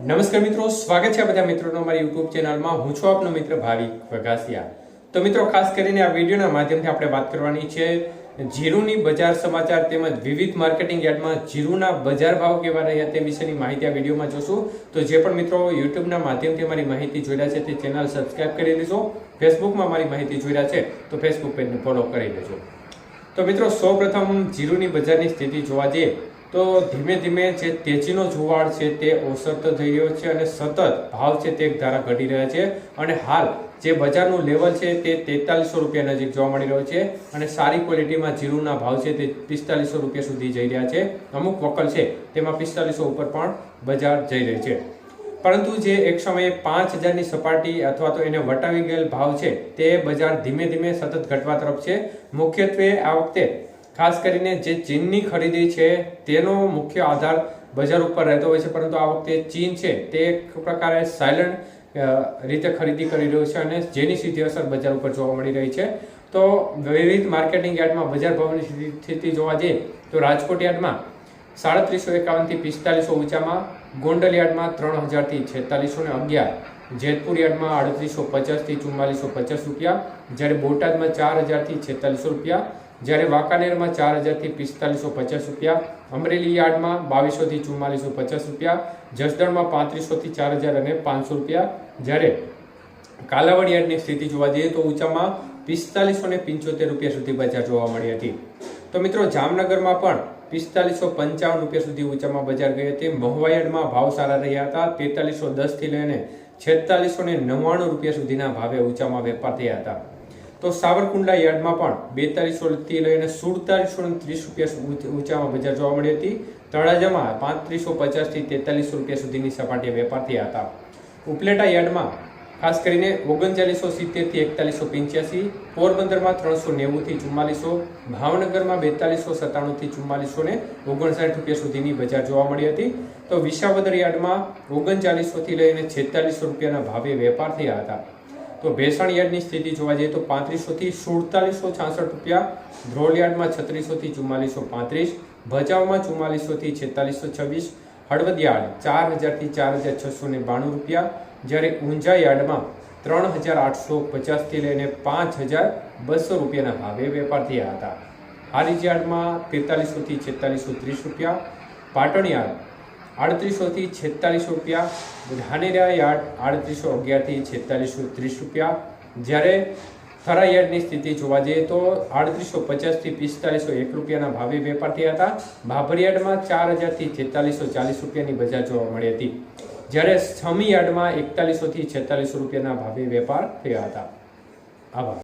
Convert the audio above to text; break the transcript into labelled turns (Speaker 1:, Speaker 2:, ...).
Speaker 1: નમસ્કાર મિત્રો, સ્વાગત છે બધા મિત્રોનો મારી યુટ્યુબ ચેનલમાં. હું છું આપનો મિત્ર ભાવિક વઘાસિયા. તો મિત્રો, ખાસ કરીને આ વિડીયોના માધ્યમથી આપણે વાત કરવાની છે જીરુની બજાર સમાચાર તેમજ વિવિધ માર્કેટિંગ યાર્ડમાં જીરુના બજાર ભાવ કેવા રહ્યા તે વિશેની માહિતી આ વિડીયોમાં જોશું. તો જે પણ મિત્રો યુટ્યુબના માધ્યમથી મારી માહિતી જોઈ છે તે ચેનલ સબસ્ક્રાઇબ કરી લેજો. ફેસબુકમાં મારી માહિતી જોઈ છે તો ફેસબુક પેજને ફોલો કરી લેજો. તો મિત્રો, સૌપ્રથમ જીરુની બજારની સ્થિતિ જોવા જઈએ. તો ધીમે ધીમે જે તેજીનો જુવાળ છે તે ઓસરતો થઈ રહ્યો છે અને સતત ભાવ છે તે ધારા ઘટી રહ્યા છે. અને હાલ જે બજારનું લેવલ છે તે તેતાલીસો રૂપિયા નજીક જોવા મળી રહ્યો છે અને સારી ક્વોલિટીમાં જીરુના ભાવ છે તે પિસ્તાલીસો રૂપિયા સુધી જઈ રહ્યા છે. અમુક વકલ છે તેમાં પિસ્તાલીસો ઉપર પણ બજાર જઈ રહી છે. પરંતુ જે એક સમયે પાંચ હજારની સપાટી અથવા તો એને વટાવી ગયેલ ભાવ છે તે બજાર ધીમે ધીમે સતત ઘટવા તરફ છે. મુખ્યત્વે આ વખતે ખાસ કરીને જે ચીનની ખરીદી છે, તેનો મુખ્ય આધાર બજાર ઉપર રહેતો હોય છે, પરંતુ આ વખતે ચીન છે, તે એક પ્રકારે સાયલન્ટ રીતે ખરીદી કરી રહ્યો છે અને જેની સીધી અસર બજાર ઉપર જોવા મળી રહી છે. તો વિવિધ માર્કેટિંગ યાર્ડમાં બજાર ભાવની સ્થિતિ જોવા જઈએ, તો રાજકોટ યાર્ડમાં સાડત્રીસો એકાવનથી પિસ્તાલીસો ઊંચામાં, ગોંડલ યાર્ડમાં ત્રણ હજારથી છેતાલીસો ને અગિયાર, જેતપુર યાર્ડમાં આડત્રીસો પચાસથી ચુમ્માલીસો પચાસ રૂપિયા, જ્યારે બોટાદમાં ચાર હજારથી છેતાલીસો રૂપિયા જ્યારે વાંકાનેરમાં ચાર હજારથી પિસ્તાલીસો પચાસ રૂપિયા, અમરેલી યાર્ડમાં બાવીસોથી ચુમ્માલીસો પચાસ રૂપિયા, જસદણમાં પાંત્રીસોથી ચાર હજાર અને પાંચસો રૂપિયા. જ્યારે કાલાવડ યાર્ડની સ્થિતિ જોવા જઈએ તો ઊંચામાં પિસ્તાલીસો ને પંચોતેર રૂપિયા સુધી બજાર જોવા મળી હતી. તો મિત્રો, જામનગરમાં પણ પિસ્તાલીસો પંચાવન રૂપિયા સુધી ઊંચામાં બજાર ગઈ હતી. મહુવા ભાવ સારા રહ્યા હતા. તેતાલીસો દસથી લઈને છેતાલીસો ને નવ્વાણું રૂપિયા સુધીના ભાવે ઊંચામાં વેપાર થયા હતા. તો સાવરકુંડલા યાર્ડમાં પણ બેતાલીસો થી લઈને સુડતાલીસો ત્રીસ રૂપિયા ઊંચામાં બજાર જોવા મળી હતી. તળાજામાં પાંત્રીસો પચાસથી તેતાલીસો રૂપિયા સુધીની સપાટીએ વેપાર થયા હતા. ઉપલેટા યાર્ડમાં ખાસ કરીને ઓગણચાલીસો સિત્તેરથી એકતાલીસો પંચ્યાસી, પોરબંદરમાં ત્રણસો નેવુંથી ચુમ્માલીસો, ભાવનગરમાં બેતાલીસો સત્તાણુંથી ચુમ્માલીસો ને ઓગણસાઠ રૂપિયા સુધીની બજાર જોવા મળી હતી. તો વિસાવદર યાર્ડમાં ઓગણચાલીસોથી લઈને છેતાલીસો રૂપિયાના ભાવે વેપાર થયા હતા. તો ભેસાણ યાર્ડની સ્થિતિ જોવા જઈએ તો પાંત્રીસોથી સુડતાલીસો છાસઠ રૂપિયા, ધ્રોલ યાર્ડમાં છત્રીસોથી ચુમ્માલીસો પાંત્રીસ, ભચાઉમાં ચુમ્માલીસોથી છેતાલીસો છવ્વીસ હળવદ યાર્ડ ચાર હજારથી ચાર હજાર છસો ને બાણું રૂપિયા, જ્યારે ઊંઝા યાર્ડમાં ત્રણ હજાર આઠસો પચાસથી લઈને પાંચ હજાર બસો રૂપિયાના ભાવે વેપાર થયા હતા. હારીજ યાર્ડમાં તેતાલીસોથી છેતાલીસો ત્રીસ રૂપિયા, પાટણ યાર્ડ આડત્રીસોથી છેતાલીસ રૂપિયા. ધાનેરા યાર્ડ આડત્રીસો અગિયારથી છેતાલીસો ત્રીસ રૂપિયા. જ્યારે થરા યાર્ડની સ્થિતિ જોવા જઈએ તો આડત્રીસો પચાસથી પિસ્તાલીસો એક રૂપિયાના ભાવે વેપાર થયા હતા. ભાભર યાર્ડમાં ચાર હજારથી છેતાલીસો ચાલીસ રૂપિયાની બજાર જોવા મળી હતી. જ્યારે સમી યાર્ડમાં એકતાલીસોથી છેતાલીસો રૂપિયાના ભાવે વેપાર થયા હતા. આભાર.